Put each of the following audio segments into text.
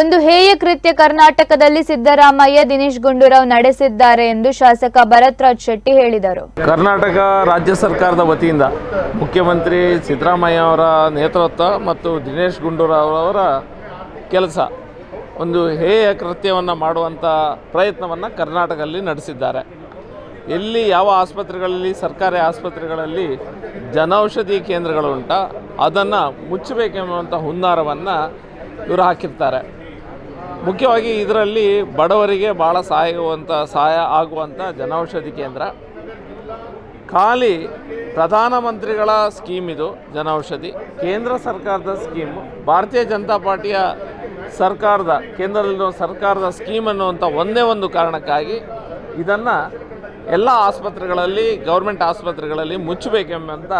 ಒಂದು ಹೇಯ ಕೃತ್ಯ ಕರ್ನಾಟಕದಲ್ಲಿ ಸಿದ್ದರಾಮಯ್ಯ, ದಿನೇಶ್ ಗುಂಡೂರಾವ್ ನಡೆಸಿದ್ದಾರೆ ಎಂದು ಶಾಸಕ ಭರತ್ ರಾಜ್ ಶೆಟ್ಟಿ ಹೇಳಿದರು. ಕರ್ನಾಟಕ ರಾಜ್ಯ ಸರ್ಕಾರದ ವತಿಯಿಂದ ಮುಖ್ಯಮಂತ್ರಿ ಸಿದ್ದರಾಮಯ್ಯ ಅವರ ನೇತೃತ್ವ ಮತ್ತು ದಿನೇಶ್ ಗುಂಡೂರಾವ್ ಅವರ ಕೆಲಸ ಒಂದು ಹೇಯ ಕೃತ್ಯವನ್ನು ಮಾಡುವಂಥ ಪ್ರಯತ್ನವನ್ನು ಕರ್ನಾಟಕದಲ್ಲಿ ನಡೆಸಿದ್ದಾರೆ. ಎಲ್ಲಿ ಯಾವ ಆಸ್ಪತ್ರೆಗಳಲ್ಲಿ, ಸರ್ಕಾರಿ ಆಸ್ಪತ್ರೆಗಳಲ್ಲಿ ಜನೌಷಧಿ ಕೇಂದ್ರಗಳುಂಟ ಅದನ್ನು ಮುಚ್ಚಬೇಕೆಂಬಂಥ ಹುನ್ನಾರವನ್ನು ಇವರು ಹಾಕಿರ್ತಾರೆ. ಮುಖ್ಯವಾಗಿ ಇದರಲ್ಲಿ ಬಡವರಿಗೆ ಭಾಳ ಸಹಾಯವಂತ ಸಹಾಯ ಆಗುವಂಥ ಜನೌಷಧಿ ಕೇಂದ್ರ. ಖಾಲಿ ಪ್ರಧಾನಮಂತ್ರಿಗಳ ಸ್ಕೀಮ್ ಇದು ಜನೌಷಧಿ. ಕೇಂದ್ರ ಸರ್ಕಾರದ ಸ್ಕೀಮು. ಭಾರತೀಯ ಜನತಾ ಪಾರ್ಟಿಯ ಸರ್ಕಾರದ, ಕೇಂದ್ರದಲ್ಲಿರುವ ಸರ್ಕಾರದ ಸ್ಕೀಮ್ ಅನ್ನುವಂಥ ಒಂದೇ ಒಂದು ಕಾರಣಕ್ಕಾಗಿ ಇದನ್ನು ಎಲ್ಲ ಆಸ್ಪತ್ರೆಗಳಲ್ಲಿ, ಗೌರ್ಮೆಂಟ್ ಆಸ್ಪತ್ರೆಗಳಲ್ಲಿ ಮುಚ್ಚಬೇಕೆಂಬಂಥ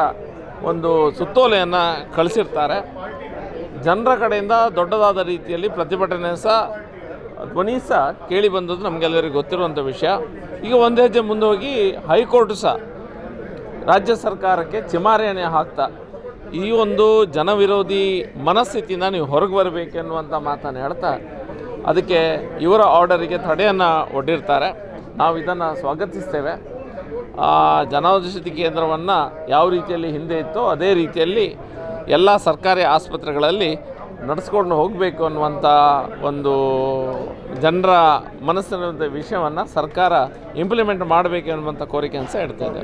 ಒಂದು ಸುತ್ತೋಲೆಯನ್ನು ಕಳಿಸಿರ್ತಾರೆ. ಜನರ ಕಡೆಯಿಂದ ದೊಡ್ಡದಾದ ರೀತಿಯಲ್ಲಿ ಪ್ರತಿಭಟನೆ ಸಹ ಧ್ವನಿ ಸಹ ಕೇಳಿ ಬಂದದ್ದು ನಮಗೆಲ್ಲರಿಗೂ ಗೊತ್ತಿರುವಂಥ ವಿಷಯ. ಈಗ ಒಂದು ಹೆಜ್ಜೆ ಮುಂದೆ ಹೋಗಿ ಹೈಕೋರ್ಟ್ ಸಹ ರಾಜ್ಯ ಸರ್ಕಾರಕ್ಕೆ ಚಿಮಾರಣೆ ಹಾಕ್ತಾ ಈ ಒಂದು ಜನವಿರೋಧಿ ಮನಸ್ಥಿತಿಯಿಂದ ನೀವು ಹೊರಗೆ ಬರಬೇಕೆನ್ನುವಂಥ ಮಾತನ್ನು ಹೇಳ್ತಾ ಅದಕ್ಕೆ ಇವರ ಆರ್ಡರಿಗೆ ತಡೆಯನ್ನು ಒಡ್ಡಿರ್ತಾರೆ. ನಾವು ಇದನ್ನು ಸ್ವಾಗತಿಸ್ತೇವೆ. ಜನೌಷಧಿ ಕೇಂದ್ರವನ್ನು ಯಾವ ರೀತಿಯಲ್ಲಿ ಹಿಂದೆ ಇತ್ತೋ ಅದೇ ರೀತಿಯಲ್ಲಿ ಎಲ್ಲ ಸರ್ಕಾರಿ ಆಸ್ಪತ್ರೆಗಳಲ್ಲಿ ನಡೆಸ್ಕೊಂಡು ಹೋಗಬೇಕು ಅನ್ನುವಂಥ ಒಂದು ಜನರ ಮನಸ್ಸಿನ ವಿಷಯವನ್ನು ಸರ್ಕಾರ ಇಂಪ್ಲಿಮೆಂಟ್ ಮಾಡಬೇಕು ಅನ್ನುವಂಥ ಕೋರಿಕೆಯನ್ನು ಸಹ ಇಡ್ತಾ ಇದೆ